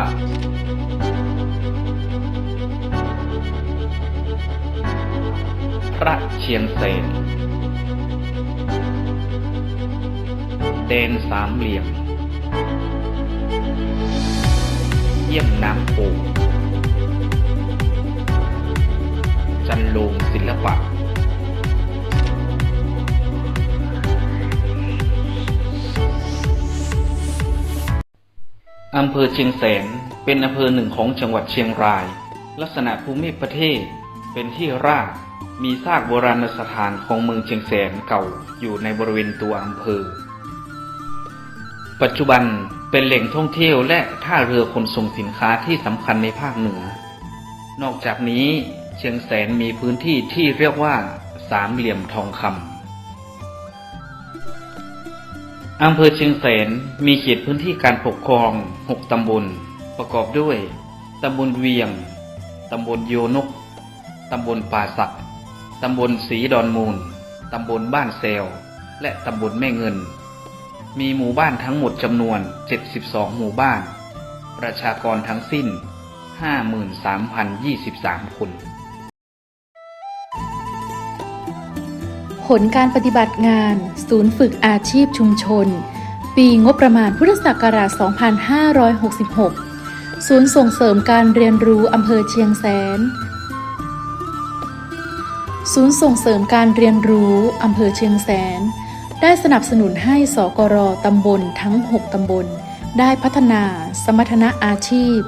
ะพระเชียงเสนเดนสามเหลี่ยม เยี่ยมน้ำป่งจันโลงศิลปะ อำเภอเชียงแสนเป็นอำเภอหนึ่งของจังหวัดเชียงราย ลักษณะภูมิประเทศเป็นที่ราบมีซากโบราณสถานของเมืองเชียงแสนเก่าอยู่ในบริเวณตัวอำเภอ ปัจจุบันเป็นแหล่งท่องเที่ยวและท่าเรือขนส่งสินค้าที่สำคัญในภาคเหนือ นอกจากนี้เชียงแสนมีพื้นที่ที่เรียกว่าสามเหลี่ยมทองคำ อำเภอเชียงแสนมีเขตพื้นที่การปกครอง 6 ตำบล ประกอบด้วย ตำบลเวียง ตำบลโยนก ตำบลป่าสัก ตำบลสีดอนมูล ตำบลบ้านเซล และตำบลแม่เงิน มีหมู่บ้านทั้งหมดจำนวน 72 หมู่บ้าน ประชากรทั้งสิ้น 53,023 คน ผลการปฏิบัติงาน ศูนย์ฝึกอาชีพชุมชน ปีงบประมาณพุทธศักราช 2566 ศูนย์ส่งเสริมการเรียนรู้อำเภอเชียงแสน ศูนย์ส่งเสริมการเรียนรู้อำเภอเชียงแสน ได้สนับสนุนให้สกรตำบลทั้ง 6 ตำบล ได้พัฒนา สมรรถนะอาชีพ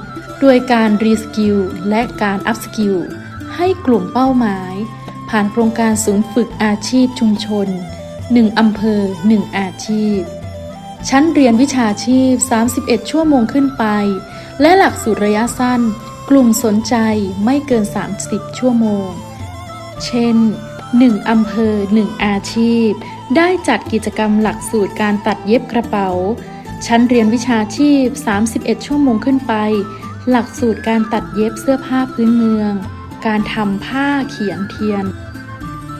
ด้วยการรีสกิลและการอัพสกิลให้กลุ่มเป้าหมาย ผ่านโครงการศูนย์ฝึกอาชีพชุมชน 1 อำเภอ 1 อาชีพ ชั้นเรียนวิชาชีพ 31 ชั่วโมงขึ้นไป และหลักสูตรระยะสั้น กลุ่มสนใจไม่เกิน 30 ชั่วโมง เช่น 1 อำเภอ 1 อาชีพ ได้จัดกิจกรรมหลักสูตรการตัดเย็บกระเป๋า ชั้นเรียนวิชาชีพ 31 ชั่วโมงขึ้นไป หลักสูตรการตัดเย็บเสื้อผ้าพื้นเมือง การทำผ้าเขียนเทียน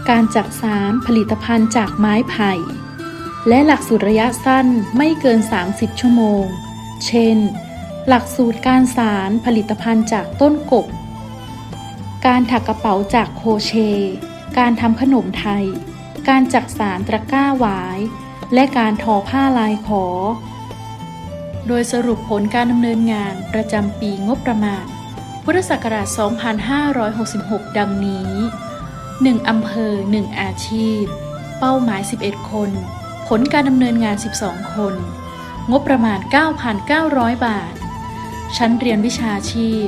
การจักสารผลิตภัณฑ์จากไม้ไผ่ และหลักสูตรระยะสั้นไม่เกิน 30 ชั่วโมง เช่น หลักสูตรการสารผลิตภัณฑ์จากต้นกบ การถักกระเป๋าจากโคเช การทำขนมไทย การจักสารตะกร้าหวาย และการทอผ้าลายขอ โดยสรุปผลการดำเนินงานประจำปีงบประมาณ พุทธศักราช 2566 ดังนี้ 1 อำเภอ 1 อาชีพ เป้าหมาย 11 คน ผลการดำเนินงาน 12 คน งบประมาณ 9,900 บาท ชั้นเรียนวิชาชีพ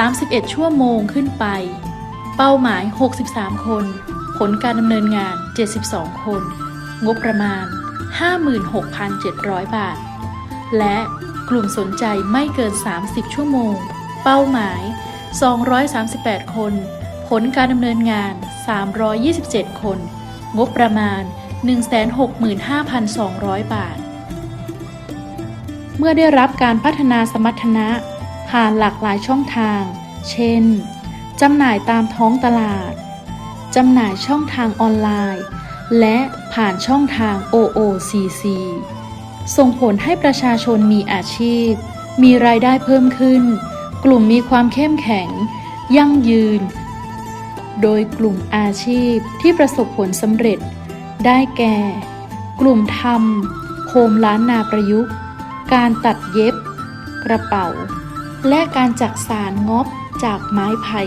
31 ชั่วโมงขึ้นไป เป้าหมาย 63 คน ผลการดำเนินงาน 72 คน งบประมาณ 56,700 บาท และกลุ่มสนใจไม่เกิน 30 ชั่วโมง เป้าหมาย 238 คน ผลการดำเนินงาน 327 คน งบประมาณ 165,200 บาท เมื่อได้รับการพัฒนาสมรรถนะ ผ่านหลากหลายช่องทาง เช่น จำหน่ายตามท้องตลาด จำหน่ายช่องทางออนไลน์ และผ่านช่องทาง OOCC ส่งผลให้ประชาชนมีอาชีพ มีรายได้เพิ่มขึ้น กลุ่มมีความเข้มแข็ง ยั่งยืน โดยกลุ่มอาชีพที่ประสบผลสำเร็จ ได้แก่ กลุ่มทำโคมล้านนาประยุกต์ การตัดเย็บ กระเป๋า และการจักสารงอบจากไม้ไผ่